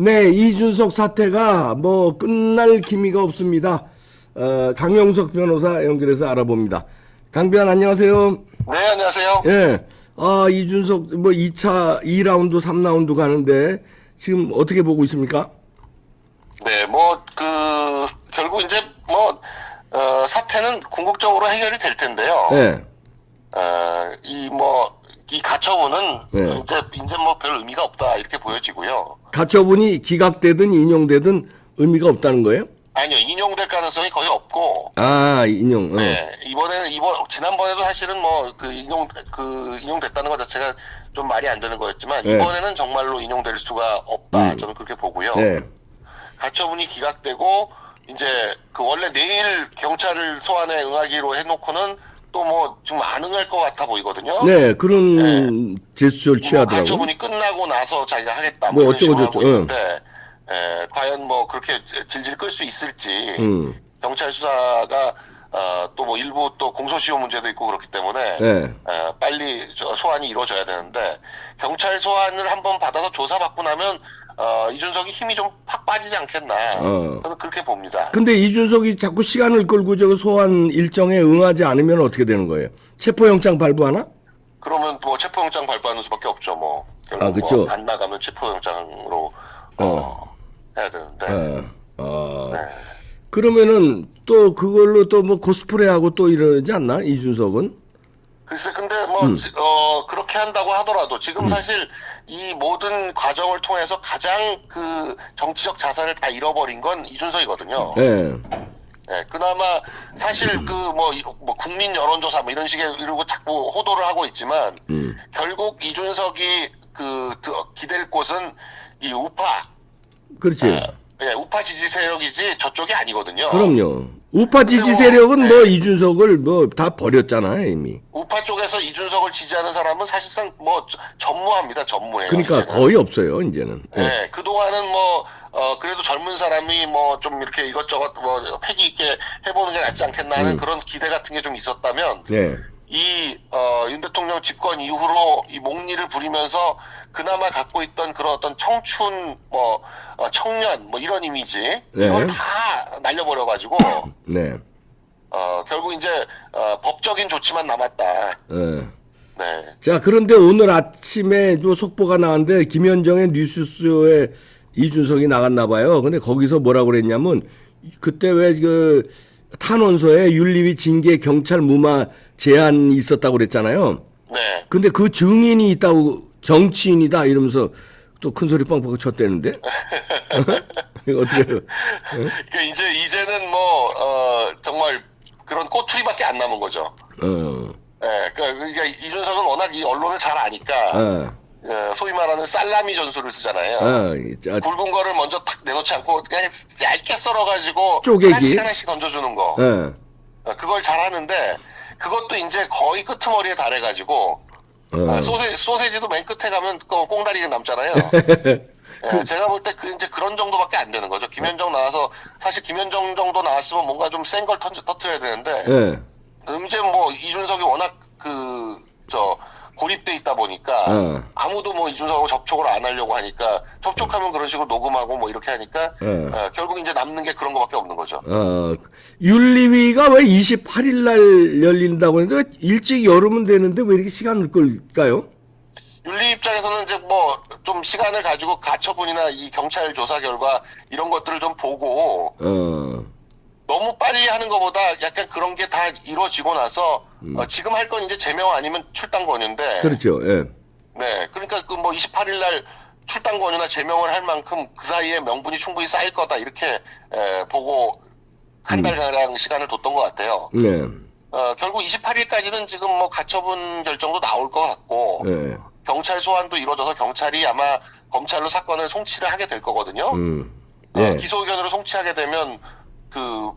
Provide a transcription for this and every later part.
네, 이준석 사태가 뭐 끝날 기미가 없습니다. 어, 강영석 변호사 연결해서 알아봅니다. 강변 안녕하세요. 네, 안녕하세요. 예. 아, 이준석 뭐 2차 2라운드, 3라운드 가는데 지금 어떻게 보고 있습니까? 네, 뭐, 그, 결국 이제 뭐, 어, 사태는 궁극적으로 해결이 될 텐데요. 예. 어, 이 뭐, 이 가처분은 네. 이제, 이제 뭐 별 의미가 없다, 이렇게 보여지고요. 가처분이 기각되든 인용되든 의미가 없다는 거예요? 아니요, 인용될 가능성이 거의 없고, 아, 인용. 어. 네, 이번에는, 이번, 지난번에도 사실은 뭐, 그 인용, 그 인용됐다는 것 자체가 좀 말이 안 되는 거였지만, 네. 이번에는 정말로 인용될 수가 없다, 음. 저는 그렇게 보고요. 네. 가처분이 기각되고 이제 그 원래 내일 경찰을 소환에 응하기로 해놓고는 또뭐안 응할 것 같아 보이거든요. 네, 그런 제스처를 뭐 취하더라고. 가처분이 끝나고 나서 자기가 하겠다 뭐 뭐, 이런 어쩌고 식으로 저쩌고, 하고 있는데 에, 과연 뭐 그렇게 질질 끌 수 있을지 음. 경찰 수사가 어, 또 뭐 일부 또 공소시효 문제도 있고 그렇기 때문에 네. 에, 빨리 저 소환이 이루어져야 되는데 경찰 소환을 한번 받아서 조사받고 나면 어, 이준석이 힘이 좀 팍 빠지지 않겠나 어. 저는 그렇게 봅니다. 근데 이준석이 자꾸 시간을 끌고 저 소환 일정에 응하지 않으면 어떻게 되는 거예요? 체포영장 발부하나? 그러면 뭐 체포영장 발부하는 수밖에 없죠. 뭐 아, 그쵸. 뭐 안 나가면 체포영장으로 어, 해야 되는데 어. 어. 네. 그러면은 또 그걸로 또 뭐 코스프레하고 또 이러지 않나? 이준석은? 글쎄 근데 뭐 음. 지- 어, 그렇게 한다고 하더라도 지금 사실 이 모든 과정을 통해서 가장 그 정치적 자산을 다 잃어버린 건 이준석이거든요. 예. 예, 그나마 사실 그뭐뭐 국민 여론조사 뭐 이런 식의 이러고 자꾸 호도를 하고 있지만 음. 결국 이준석이 그 드- 기댈 곳은 이 우파 그렇지. 예, 우파 지지 세력이지 저쪽이 아니거든요. 그럼요. 우파 지지 뭐, 세력은 네. 뭐 이준석을 뭐 다 버렸잖아요, 이미. 우파 쪽에서 이준석을 지지하는 사람은 사실상 뭐 저- 전무합니다. 전무해요. 그러니까 이제는. 거의 없어요, 이제는. 예. 예, 그동안은 뭐, 어, 그래도 젊은 사람이 뭐 좀 이렇게 이것저것 뭐 패기 있게 해보는 게 낫지 않겠나 하는 음. 그런 기대 같은 게 좀 있었다면, 예. 이, 어, 윤 대통령 집권 이후로 이 목리를 부리면서 그나마 갖고 있던 그런 어떤 청춘, 뭐, 어, 청년, 뭐 이런 이미지, 네. 이걸 다 날려버려 가지고, 네. 어, 결국 이제, 어, 법적인 조치만 남았다. 예. 네. 자, 그런데 오늘 아침에 또 속보가 나왔는데 김현정의 뉴스쇼에 이준석이 나갔나 봐요. 근데 거기서 뭐라고 그랬냐면 그때 왜 그 탄원서에 윤리위 징계 경찰 무마 제한이 있었다고 그랬잖아요. 네. 근데 그 증인이 있다고 정치인이다 이러면서 또 큰 소리 뻥뻥 쳤대는데 이거 어떻게 해요? 그러니까 이제, 이제는 뭐, 어, 정말 그런 꼬투리밖에 안 남은 거죠. 어, 예, 그러니까, 그러니까 이준석은 워낙 이 언론을 잘 아니까 어, 어, 소위 말하는 살라미 전술을 쓰잖아요. 어, 이- 자, 굵은 거를 먼저 탁 내놓지 않고 그냥 얇게 썰어가지고 쪼개기? 하나씩 하나씩 던져주는 거. 어, 어, 그걸 잘하는데 그것도 이제 거의 끄트머리에 달해가지고 어. 어, 소세 소세지도 맨 끝에 가면 그 꽁다리가 남잖아요. 예, 제가 볼 때 그 이제 그런 정도밖에 안 되는 거죠. 김현정 나와서 사실 김현정 정도 나왔으면 뭔가 좀 센 걸 터트려야 되는데 예, 음, 이제 뭐 이준석이 워낙 그 저 고립돼 있다 보니까 어. 아무도 뭐 이준석하고 접촉을 안 하려고 하니까 접촉하면 그런 식으로 녹음하고 뭐 이렇게 하니까 어. 어, 결국 이제 남는 게 그런 거밖에 없는 거죠. 어, 윤리위가 왜 28일 날 열린다고 했는데 왜 일찍 열으면 되는데 왜 이렇게 시간을 끌까요? 윤리 입장에서는 이제 뭐 좀 시간을 가지고 가처분이나 이 경찰 조사 결과 이런 것들을 좀 보고 어, 너무 빨리 하는 것보다 약간 그런 게 다 이루어지고 나서 어, 지금 할 건 이제 제명 아니면 출당 권유인데 그렇죠. 예. 네 그러니까 그 뭐 28일 날 출당 권유나 제명을 할 만큼 그 사이에 명분이 충분히 쌓일 거다 이렇게 에, 보고 한 달가량 시간을 뒀던 것 같아요. 네. 어, 결국 28일까지는 지금 뭐 가처분 결정도 나올 것 같고 예. 경찰 소환도 이루어져서 경찰이 아마 검찰로 사건을 송치를 하게 될 거거든요. 음. 어, 예. 기소 의견으로 송치하게 되면 그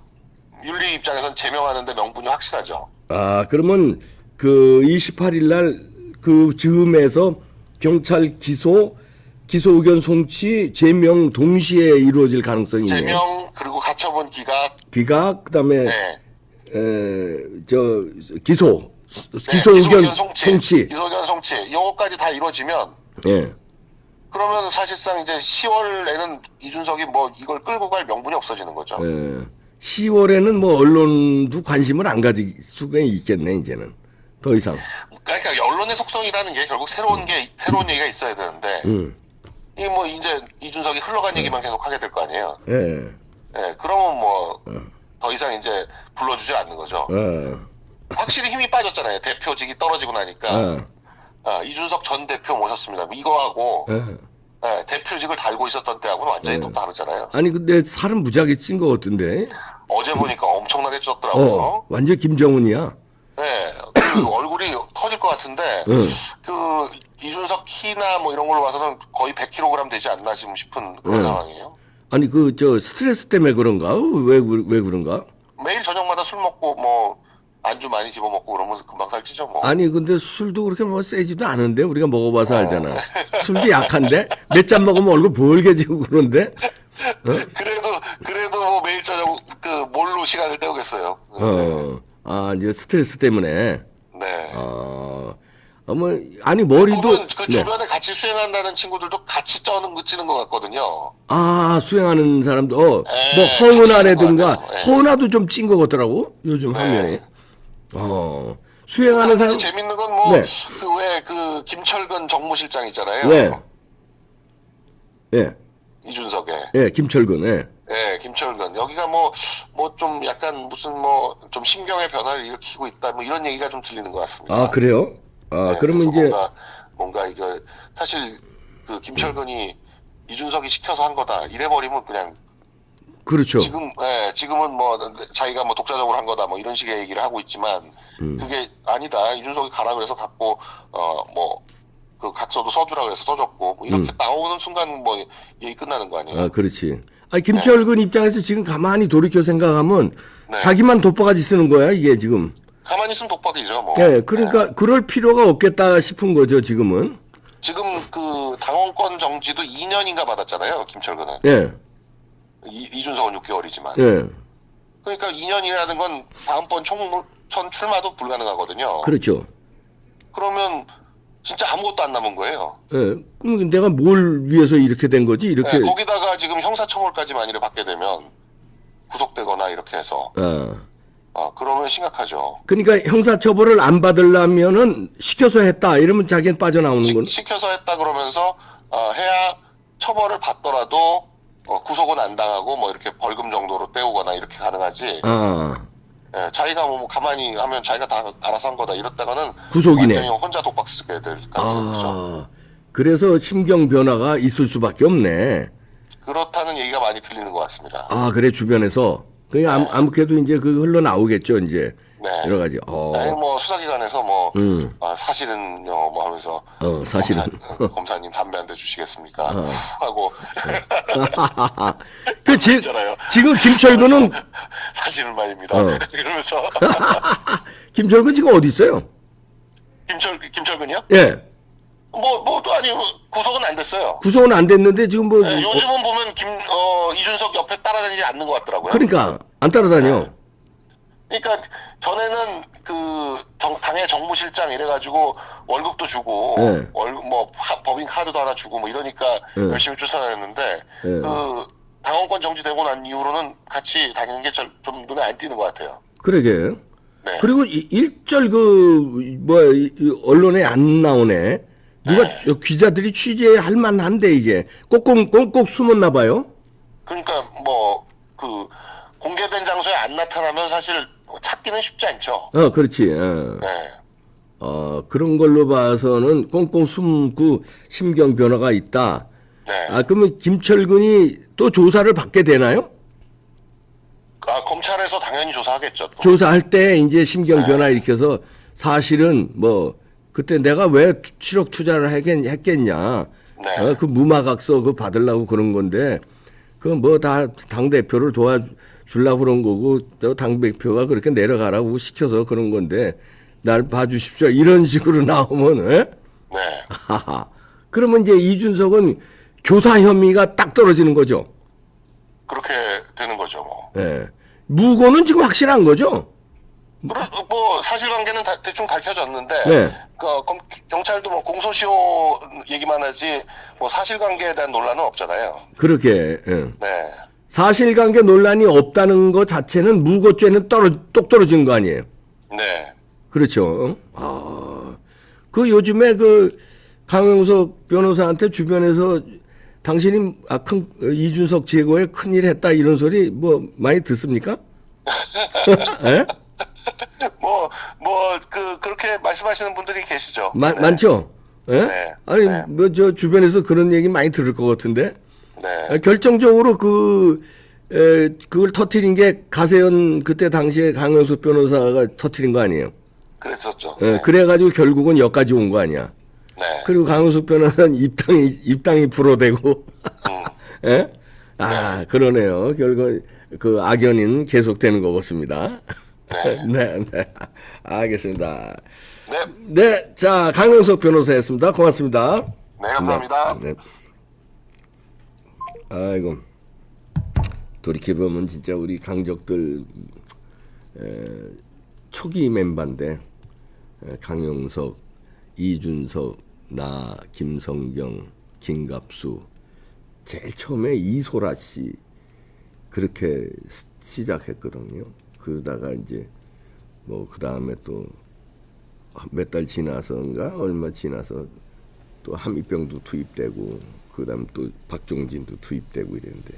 윤리 입장에선 제명하는데 명분이 확실하죠. 아, 그러면 그 28일 날 그 즈음에서 경찰 기소 기소 의견 송치 제명 동시에 이루어질 가능성이 있네요. 제명 그리고 가처분 기각 기각 그다음에 네. 에, 저 기소 네, 기소 의견 송치. 기소 의견 송치 요거까지 다 이루어지면 예. 그러면 사실상 이제 10월에는 이준석이 뭐 이걸 끌고 갈 명분이 없어지는 거죠. 예. 10월에는 뭐 언론도 관심을 안 가질 수가 있겠네 이제는 더 이상. 그러니까 언론의 속성이라는 게 결국 새로운 게 새로운 얘기가 있어야 되는데 음. 이게 뭐 이제 이준석이 흘러간 얘기만 계속 하게 될 거 아니에요. 예. 예, 그러면 뭐 더 이상 이제 불러주지 않는 거죠. 어. 확실히 힘이 빠졌잖아요. 대표직이 떨어지고 나니까 어. 아, 이준석 전 대표 모셨습니다. 이거하고 어. 예, 대표직을 달고 있었던 때하고는 완전히 또 다르잖아요. 아니 근데 살은 무지하게 찐거 같은데. 어제 보니까 엄청나게 쪘더라고요. 어. 완전 김정은이야. 네, 그 얼굴이 터질 것 같은데 응. 그 이준석 키나 뭐 이런 걸로 봐서는 거의 100kg 되지 않나 지금 싶은 그런 응. 상황이에요. 아니 그 저 스트레스 때문에 그런가? 왜 왜 그런가? 매일 저녁마다 술 먹고 뭐 안주 많이 집어 먹고 그러면 금방 살찌죠 뭐. 아니 근데 술도 그렇게 뭐 세지도 않은데 우리가 먹어봐서 알잖아. 술도 약한데 몇 잔 먹으면 얼굴 벌게지고 그런데. 그래도 그래도 뭐 매일 저녁 그 뭘로 시간을 때우겠어요. 어. 아 이제 스트레스 때문에. 네. 어. 어, 뭐 아니 머리도. 그 네. 주변에 같이 수행한다는 친구들도 같이 쩌는 거 찌는 것 같거든요. 아 수행하는 사람도 어, 에, 뭐 허은아라든가 것 같아요. 에. 허은아도 좀찐것 같더라고 요즘 네. 화면에. 어. 수행하는 한 사람. 재밌는 건 뭐 네. 그 왜 그 김철근 정무실장 있잖아요. 네. 예. 이준석의. 예, 김철근. 예. 예, 김철근. 여기가 뭐, 뭐 좀 약간 무슨 뭐, 좀 심경의 변화를 일으키고 있다, 뭐 이런 얘기가 좀 들리는 것 같습니다. 아 그래요? 아 네, 그러면 이제 뭔가, 뭔가 이거, 사실 그 김철근이 이준석이 시켜서 한 거다. 이래버리면 그냥 그렇죠. 지금, 예, 지금은 뭐 자기가 뭐 독자적으로 한 거다, 뭐 이런 식의 얘기를 하고 있지만, 음. 그게 아니다. 이준석이 가라 그래서 갖고, 어, 뭐, 그 각서도 써주라 그래서 써줬고, 뭐 이렇게 나오는 순간 뭐 얘기 끝나는 거 아니에요? 음. 아 그렇지. 아 김철근 입장에서 지금 가만히 돌이켜 생각하면 네. 자기만 돋바가지 쓰는 거야 이게 지금. 가만히 있으면 독박이죠, 뭐. 예, 그러니까 그럴 필요가 없겠다 싶은 거죠 지금은. 지금 그 당원권 정지도 2년인가 받았잖아요, 김철근은. 예, 이, 이준석은 6개월이지만. 예, 그러니까 2년이라는 건 다음번 총선 출마도 불가능하거든요. 그렇죠. 그러면 진짜 아무것도 안 남은 거예요. 예, 그럼 내가 뭘 위해서 이렇게 된 거지 이렇게. 네, 거기다가 지금 형사처벌까지 만일에 받게 되면 구속되거나 이렇게 해서 아, 어, 그러면 심각하죠. 그러니까 형사처벌을 안 받으려면은 시켜서 했다 이러면 자기는 빠져나오는 건. 시, 시켜서 했다 그러면서 어, 해야 처벌을 받더라도 어, 구속은 안 당하고 뭐 이렇게 벌금 정도로 때우거나 이렇게 가능하지. 아, 예, 자기가 뭐 가만히 하면 자기가 다 알아서 한 거다 이랬다가는 구속이네. 완전히 혼자 독박 쓰게 될 가능성이 있죠. 아, 그래서 심경 변화가 있을 수밖에 없네. 그렇다는 얘기가 많이 들리는 것 같습니다. 아 그래 주변에서 그 아무 아무래도 이제 그 흘러 나오겠죠 이제 네. 여러 가지. 어, 아니, 뭐 수사기관에서 뭐 음. 어, 사실은요 뭐 하면서 어 사실은. 검사, 님 담배 한 대 주시겠습니까? 하고 그 지. 지금 김철근은 사실은 말입니다. 어. 이러면서 김철근 지금 어디 있어요? 김철 김철근이요? 예, 뭐 뭐도 아니 구속은 안 됐어요. 구속은 안 됐는데 지금 뭐 네, 요즘은 보면 김 어, 이준석 옆에 따라다니지 않는 것 같더라고요. 그러니까 안 따라다녀. 그러니까 전에는 그 정- 당의 정무실장 이래가지고 월급도 주고 네. 월급 뭐 카- 법인 카드도 하나 주고 뭐 이러니까 네. 열심히 쫓아다녔는데 네. 그 당원권 정지되고 난 이후로는 같이 다니는 게 좀 눈에 안 띄는 것 같아요. 그러게. 네. 그리고 이- 일절 그뭐 언론에 안 나오네. 누가 네. 저 기자들이 취재할 만한데 이게 꼭꼭 꼭꼭 숨었나 봐요. 그러니까 뭐 그 공개된 장소에 안 나타나면 사실 뭐 찾기는 쉽지 않죠. 어, 그렇지. 어. 네. 어, 그런 걸로 봐서는 꽁꽁 숨고 심경 변화가 있다. 네. 아, 그러면 김철근이 또 조사를 받게 되나요? 아, 검찰에서 당연히 조사하겠죠. 또. 조사할 때 이제 심경 네. 변화 일으켜서 사실은 뭐 그때 내가 왜 7억 투자를 하겠, 했겠냐. 네. 어, 그 무마각서 그 받으려고 그런 건데 그 뭐 다 당 대표를 도와 주려고 그런 거고 또당 대표가 그렇게 내려가라고 시켜서 그런 건데 날 봐주십시오 이런 식으로 나오면 에? 네. 하하. 그러면 이제 이준석은 교사 혐의가 딱 떨어지는 거죠. 그렇게 되는 거죠, 뭐. 예. 무고는 지금 확실한 거죠. 그래, 뭐 사실관계는 다 대충 밝혀졌는데 네. 그 검- 경찰도 뭐 공소시효 얘기만 하지 뭐 사실관계에 대한 논란은 없잖아요. 그렇게 예. 네. 사실관계 논란이 없다는 것 자체는 무고죄는 떨어 똑 떨어진 거 아니에요. 네. 그렇죠. 아, 그 요즘에 그 강영석 변호사한테 주변에서 당신이 아, 큰, 이준석 제거에 큰일 했다 이런 소리 뭐 많이 듣습니까? 예? 뭐, 뭐, 그, 그렇게 말씀하시는 분들이 계시죠. 마- 네. 많죠? 예? 네. 아니, 네. 뭐 저 주변에서 그런 얘기 많이 들을 것 같은데. 네. 아, 결정적으로 그, 에, 그걸 터트린 게 가세현 그때 당시에 강영석 변호사가 터트린 거 아니에요? 그랬었죠. 예, 네. 그래가지고 결국은 여기까지 온 거 아니야? 네. 그리고 강은숙 변호사는 입당이 입당이 불어대고 음. 예? 아 그러네요. 결국 그 악연인 계속되는 것 같습니다. 네. 네, 네. 알겠습니다. 네. 네, 자 강은석 변호사였습니다. 고맙습니다. 네, 감사합니다. 네. 아이고 돌이켜 보면 진짜 우리 강적들 에, 초기 멤버인데 에, 강용석, 이준석, 나, 김성경, 김갑수 제일 처음에 이소라 씨 그렇게 시- 시작했거든요. 그러다가 이제 뭐 그 다음에 또 몇 달 지나서인가 얼마 지나서 또 한미병도 투입되고 그다음 또 박종진도 투입되고 이랬는데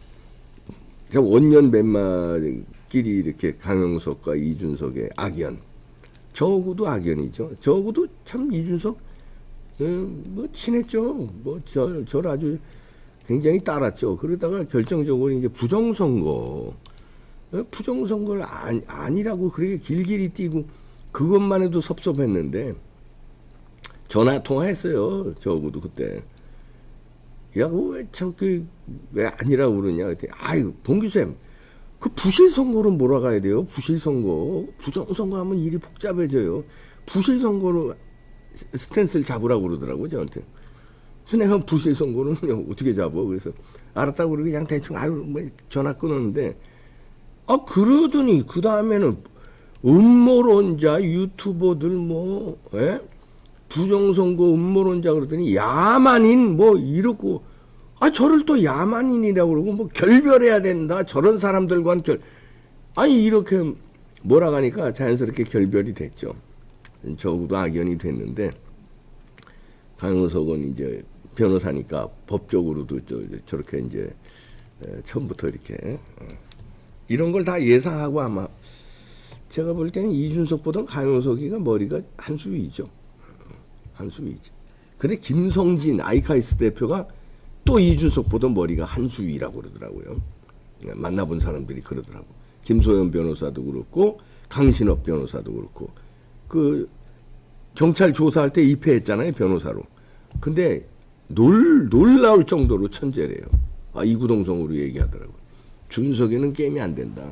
저 원년 멤마끼리 이렇게 강영석과 이준석의 악연 저하고도 악연이죠. 저하고도 참 이준석 예, 뭐 친했죠. 뭐저 저를 아주 굉장히 따랐죠. 그러다가 결정적으로 이제 부정선거 예, 부정선거를 아니, 아니라고 그렇게 길길이 뛰고 그것만 해도 섭섭했는데 전화 통화했어요. 저하고도 그때. 야, 왜 저그 왜 아니라고 그러냐? 그랬더니 아유, 동규쌤. 그 부실 선거로 몰아가야 돼요. 부실 선거. 부정 선거 하면 일이 복잡해져요. 부실 선거로 스- 스탠스를 잡으라고 그러더라고 저한테. 내가 부실 선거는 어떻게 잡어? 그래서 알았다고 그러고 그냥 대충 아유 뭐 전화 끊었는데 아 그러더니 그 다음에는 음모론자 유튜버들 뭐 예? 부정선거 음모론자 그러더니 야만인 뭐 이러고 아 저를 또 야만인이라고 그러고 뭐 결별해야 된다 저런 사람들과는 결 아니 이렇게 몰아가니까 자연스럽게 결별이 됐죠. 저하고도 악연이 됐는데 강효석은 이제 변호사니까 법적으로도 저, 저렇게 이제 에, 처음부터 이렇게 어, 이런 걸 다 예상하고 아마 제가 볼 때는 이준석보다 강효석이가 머리가 한 수 위죠. 한수 위죠. 근데 김성진 아이카이스 대표가 또 이준석보다 머리가 한수 위라고 그러더라고요. 네, 만나본 사람들이 그러더라고. 김소연 변호사도 그렇고 강신업 변호사도 그렇고 그 경찰 조사할 때 입회했잖아요 변호사로. 근데 놀 놀라울 정도로 천재래요. 아 이구동성으로 얘기하더라고. 준석이는 게임이 안 된다.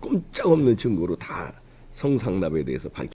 꼼짝없는 증거로 다 성상납에 대해서 밝혀.